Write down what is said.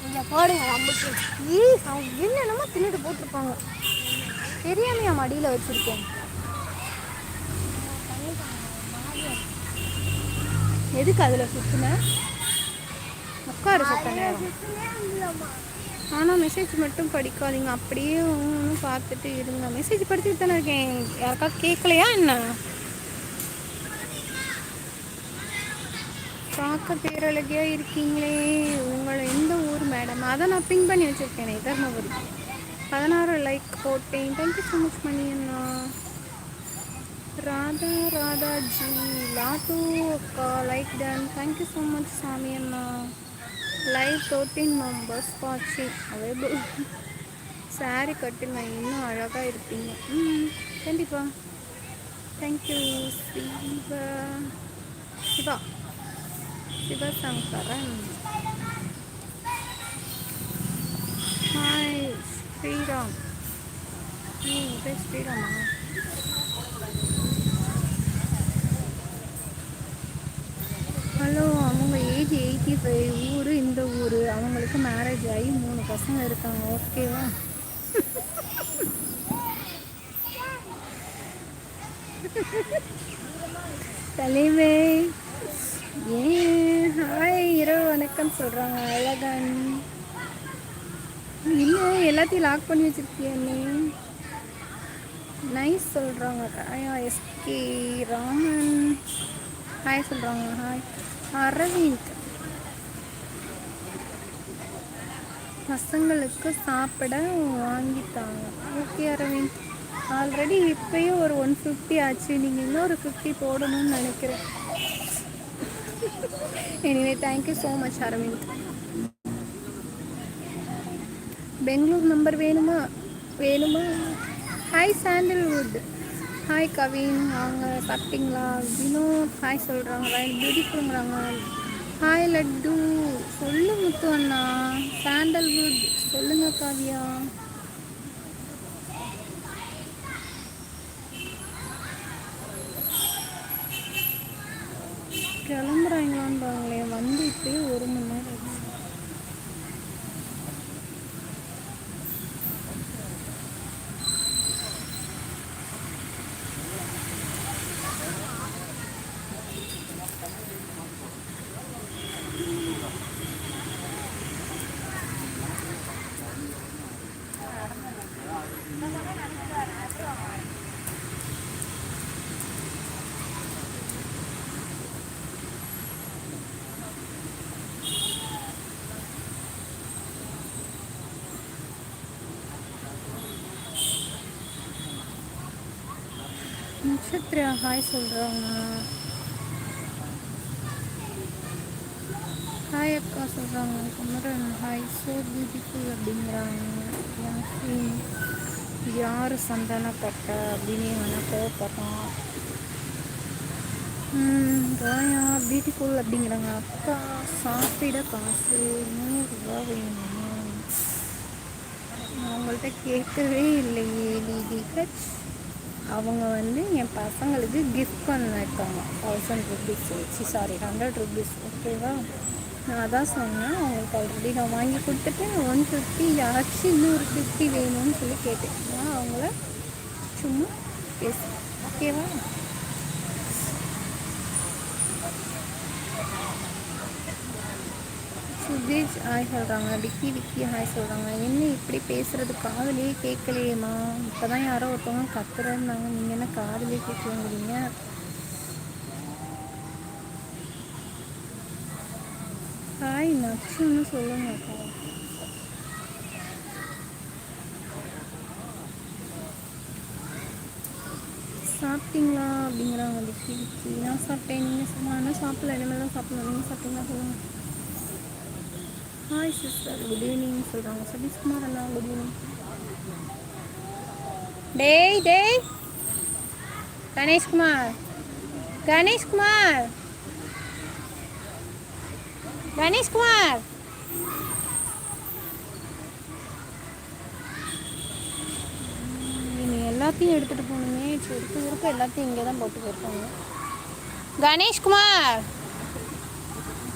கொஞ்சம் போடுங்க நம்பிக்கை ஈ அவங்க என்னென்னமோ தின்னுட்டு போட்டிருப்பாங்க. தெரியாமையா மடியில் வச்சுருக்கேன் எதுக்கு அதில் சுற்றுன உட்காரு ஆனால் மெசேஜ் மட்டும் படிக்காதீங்க. அப்படியே ஒன்று பார்த்துட்டு இருங்க. மெசேஜ் படிச்சுட்டு தானே இருக்கேன். யாருக்கா கேட்கலையா என்ன? பார்க்க பேரழகியாக இருக்கீங்களே. உங்களை எந்த ஊர் மேடம் அதை நான் பிங்க் பண்ணி வச்சுருக்கேனே தர்மபுரி. பதினாறு லைக் போட்டேன். Thank you so much Mani அண்ணா ராதா ராதாஜி லாட்டு அக்கா like done thank you so much சாமி அண்ணா லைவ் தேர்ட்டீன் மெம்பர்ஸ் வாட்சிங் அவைலபிள் சாரி கட்டுங்க இன்னும் அழகாக இருப்பீங்க. ம் கண்டிப்பாக thank you Siva. Siva. Sivasankaran hi Sriram. ம் பேர் ஸ்ரீராமா? ஹலோ அவங்க ஏஜ் எயிட்டி ஃபைவ் ஊர் இந்த ஊர். அவங்களுக்கு மேரேஜ் ஆகி மூணு பசங்க இருக்காங்க. ஓகேவா தலைமை. ஏன்? ஹாய் இரவு வணக்கம் சொல்கிறாங்க அழகன். இல்லை எல்லாத்தையும் லாக் பண்ணி வச்சிருக்கியா நீ? நைஸ் சொல்கிறாங்க எஸ்கே ராமன். ஹாய் சொல்கிறாங்க ஹாய் அரவிந்த். பசங்களுக்கு சாப்பிட வாங்கித்தாங்க ஓகே அரவிந்த். ஆல்ரெடி இப்போயும் ஒரு ஒன் ஃபிஃப்டி ஆச்சு. நீங்கள் இன்னொரு ஃபிஃப்டி போடணும்னு நினைக்கிறேன். Anyway thank you so much Aravind Bangalore number வேணுமா? வேணுமா? ஹாய் சாண்டில்வுட் ஹாய் கவின் வாங்க சாப்பிட்டீங்களா? வினோத் ஹாய் சொல்கிறாங்க ரைட் பியூட்டிஃபுல்ங்கிறாங்க ஹாய் லட்டு. சொல்லு முத்து அண்ணா. சாண்டல்வுட் சொல்லுங்க காவியா. கிளம்புறாங்களான்னு பாருங்களேன் வந்து இப்போயே ஒரு மணி நேரம் ஆச்சு. நட்சத்திரா? ஹாய் சொல்கிறாங்க ஹாய் அக்கா சொல்கிறாங்க குமரன் ஹாய். ஸோ பியூட்டிஃபுல் அப்படிங்கிறாங்க. யார் சந்தானப்பட்ட அப்படின்னு வேணால் கோவப்படுறான் ராயா பியூட்டிஃபுல் அப்படிங்கிறாங்க. அக்கா சாப்பிட காசு நூறுரூவா வேணும். நான் உங்கள்கிட்ட கேட்கவே இல்லையே டிடிஹெச் அவங்க வந்து என் பசங்களுக்கு கிஃப்ட் பண்ணிருக்காங்க தௌசண்ட் ருபீஸ் வச்சு சாரி ஹண்ட்ரட் ருபீஸ் ஓகேவா நான் அதான் சொன்னேன். அவங்களுக்கு ஆல்ரெடி நான் வாங்கி கொடுத்துட்டு ஒன் ஃபிஃப்டி யாராச்சும் இன்னொரு ஃபிஃப்டி வேணும்னு சொல்லி கேட்டேன். நான் அவங்கள சும்மா பேசுகிறேன் ஓகேவா சுதேஷ் ஹாய் சொல்கிறாங்க விக்கி விக்கி ஹாய் சொல்கிறாங்க என்ன இப்படி பேசுகிறது காதுலேயே கேட்கலையேம்மா. இப்போ தான் யாரோ ஒருத்தவங்க கத்துறேன்னாங்க நீங்கள் என்ன காதுலேயே கேட்கலங்கிறீங்க? ஹாய் நச்சுன்னு சொல்லுங்க சாப்பிட்டீங்களா? அப்படிங்கிறாங்க விக்கி விக்கி. நான் சாப்பிட்டேன். நீங்கள் சொன்னால் நான் சாப்பிடல. இனிமேல் தான் சாப்பிடலாம் நீங்கள் சாப்பிட்டீங்களா? சொல்லுங்கள் ஹாய் சிஸ்டர் குட் ஈவினிங் சொல்கிறாங்க சதீஷ்குமார் அண்ணா குட் ஈவினிங் டேய் டேய் கணேஷ்குமார் கணேஷ்குமார் கணேஷ்குமார் எல்லாத்தையும் எடுத்துகிட்டு போகணுமே. செருப்பு இருக்க எல்லாத்தையும் இங்கே தான் போட்டு போயிருக்காங்க கணேஷ்குமார்